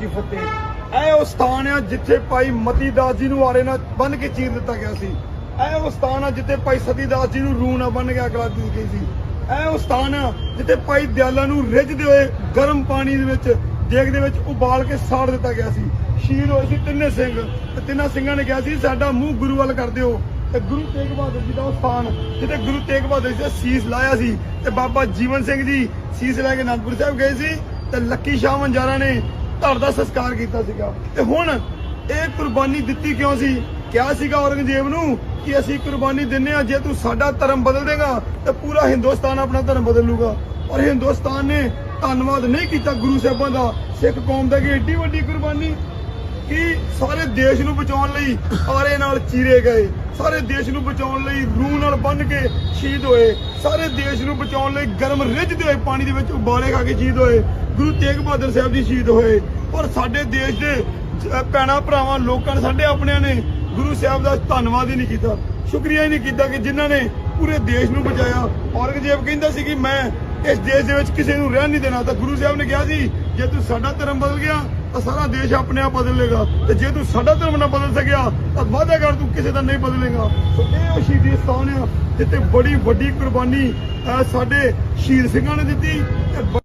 ਕੀ ਫਤਿਹ ਇਹ ਉਹ ਸਥਾਨ ਆ ਜਿੱਥੇ ਭਾਈ ਮਤੀ ਦਾਸ ਜੀ ਨੂੰ ਆਰੇ ਨਾਲ ਬੰਨ ਕੇ ਚੀਰ ਦਿੱਤਾ ਗਿਆ ਸੀ। ਇਹ ਉਹ ਸਥਾਨ ਆ ਜਿੱਥੇ ਭਾਈ ਸਤੀ ਦਾਸ ਜੀ ਨੂੰ ਰੂਹ ਨਾਲ ਬੰਨ ਕੇ ਅਗਲਾ ਦਿੱਤੀ ਗਈ ਸੀ। ਇਹ ਉਹ ਸਥਾਨ ਆ ਜਿੱਥੇ ਭਾਈ ਦਿਆਲਾ ਨੂੰ ਰਿੱਝਦੇ ਹੋਏ ਗਰਮ ਪਾਣੀ ਦੇ ਵਿੱਚ ਦੇਗ ਦੇ ਵਿੱਚ ਉਬਾਲ ਕੇ ਸਾੜ ਦਿੱਤਾ ਗਿਆ ਸੀ। ਸ਼ਹੀਦ ਹੋਏ ਸੀ ਤਿੰਨੇ ਸਿੰਘ। ਤੇ ਤਿੰਨਾਂ ਸਿੰਘਾਂ ਨੇ ਕਿਹਾ ਸੀ, ਸਾਡਾ ਮੂੰਹ ਗੁਰੂ ਵੱਲ ਕਰ ਦਿਓ। ਤੇ ਗੁਰੂ ਤੇਗ ਬਹਾਦਰ ਜੀ ਦਾ ਉਹ ਸਥਾਨ, ਜਿੱਥੇ ਗੁਰੂ ਤੇਗ ਬਹਾਦਰ ਜੀ ਦਾ ਸੀਸ ਲਾਇਆ ਸੀ। ਤੇ ਬਾਬਾ ਜੀਵਨ ਸਿੰਘ ਜੀ ਸੀਸ ਲੈ ਕੇ ਅਨੰਦਪੁਰ ਸਾਹਿਬ ਗਏ ਸੀ। ਤੇ ਲੱਕੀ ਸ਼ਾਹ ਵੰਜਾਰਾ ਨੇ ਧੜ ਦਾ ਸੰਸਕਾਰ ਕੀਤਾ ਸੀਗਾ। ਤੇ ਹੁਣ ਇਹ ਕੁਰਬਾਨੀ ਦਿੱਤੀ ਕਿਉਂ ਸੀ? ਕਿਹਾ ਸੀਗਾ ਔਰੰਗਜ਼ੇਬ ਨੂੰ ਕਿ ਅਸੀਂ ਕੁਰਬਾਨੀ ਦਿੰਨੇ ਆ, ਜੇ ਤੂੰ ਸਾਡਾ ਧਰਮ ਬਦਲ ਦੇਗਾ, ਤੇ ਪੂਰਾ ਹਿੰਦੁਸਤਾਨ ਆਪਣਾ ਧਰਮ ਬਦਲ ਲੂਗਾ। ਔਰ ਹਿੰਦੁਸਤਾਨ ਨੇ ਧੰਨਵਾਦ ਨਹੀਂ ਕੀਤਾ ਗੁਰੂ ਸਾਹਿਬਾਂ ਦਾ। ਸਿੱਖ ਕੌਮ ਦਾ ਕਿ ਏਡੀ ਵੱਡੀ ਕੁਰਬਾਨੀ। ਸਾਰੇ ਦੇਸ਼ ਨੂੰ ਬਚਾਉਣ ਲਈ ਆਰੇ ਨਾਲ ਚੀਰੇ ਗਏ। ਸਾਰੇ ਦੇਸ਼ ਨੂੰ ਬਚਾਉਣ ਲਈ ਰੂਹ ਨਾਲ ਬੰਨ ਕੇ ਸ਼ਹੀਦ ਹੋਏ। ਸਾਰੇ ਦੇਸ਼ ਨੂੰ ਬਚਾਉਣ ਲਈ ਗਰਮ ਰਿੱਝਦੇ ਹੋਏ, ਪਾਣੀ ਦੇ ਵਿੱਚ ਉਬਾਲੇ ਖਾ ਕੇ ਸ਼ਹੀਦ ਹੋਏ। ਗੁਰੂ ਤੇਗ ਬਹਾਦਰ ਸਾਹਿਬ ਜੀ ਸ਼ਹੀਦ ਹੋਏ। ਔਰ ਸਾਡੇ ਦੇਸ਼ ਦੇ ਜ- ਭੈਣਾਂ ਭਰਾਵਾਂ, ਲੋਕਾਂ ਨੇ ਸਾਡੇ ਆਪਣਿਆਂ ਨੇ ਗੁਰੂ ਸਾਹਿਬ ਦਾ ਧੰਨਵਾਦ ਹੀ ਨਹੀਂ ਕੀਤਾ। ਸ਼ੁਕਰੀਆ ਹੀ ਨਹੀਂ ਕੀਤਾ ਕਿ ਜਿਨ੍ਹਾਂ ਨੇ ਪੂਰੇ ਦੇਸ਼ ਨੂੰ ਬਚਾਇਆ। ਔਰੰਗਜ਼ੇਬ ਕਹਿੰਦਾ ਸੀ ਕਿ ਮੈਂ ਇਸ ਦੇਸ਼ ਦੇ ਵਿੱਚ ਕਿਸੇ ਨੂੰ ਰਹਿਣ ਨਹੀਂ ਦੇਣਾ। ਤਾਂ ਗੁਰੂ ਸਾਹਿਬ ਨੇ ਕਿਹਾ ਸੀ, ਜੇ ਤੂੰ ਸਾਡਾ ਧਰਮ ਬਦਲ ਗਿਆ ਤਾਂ ਸਾਰਾ ਦੇਸ਼ ਆਪਣੇ ਆਪ ਬਦਲੇਗਾ। ਤੇ ਜੇ ਤੂੰ ਸਾਡਾ ਧਰਮ ਨਾ ਬਦਲ ਸਕਿਆ, ਤਾਂ ਵਾਅਦਾ ਕਰ ਤੂੰ ਕਿਸੇ ਦਾ ਨਹੀਂ ਬਦਲੇਗਾ। ਸੋ ਇਹ ਉਹ ਸ਼ਹੀਦੀ ਸਥਾਨ ਆ, ਜਿੱਥੇ ਬੜੀ ਵੱਡੀ ਕੁਰਬਾਨੀ ਸਾਡੇ ਸ਼ਹੀਦ ਸਿੰਘਾਂ ਨੇ ਦਿੱਤੀ, ਤੇ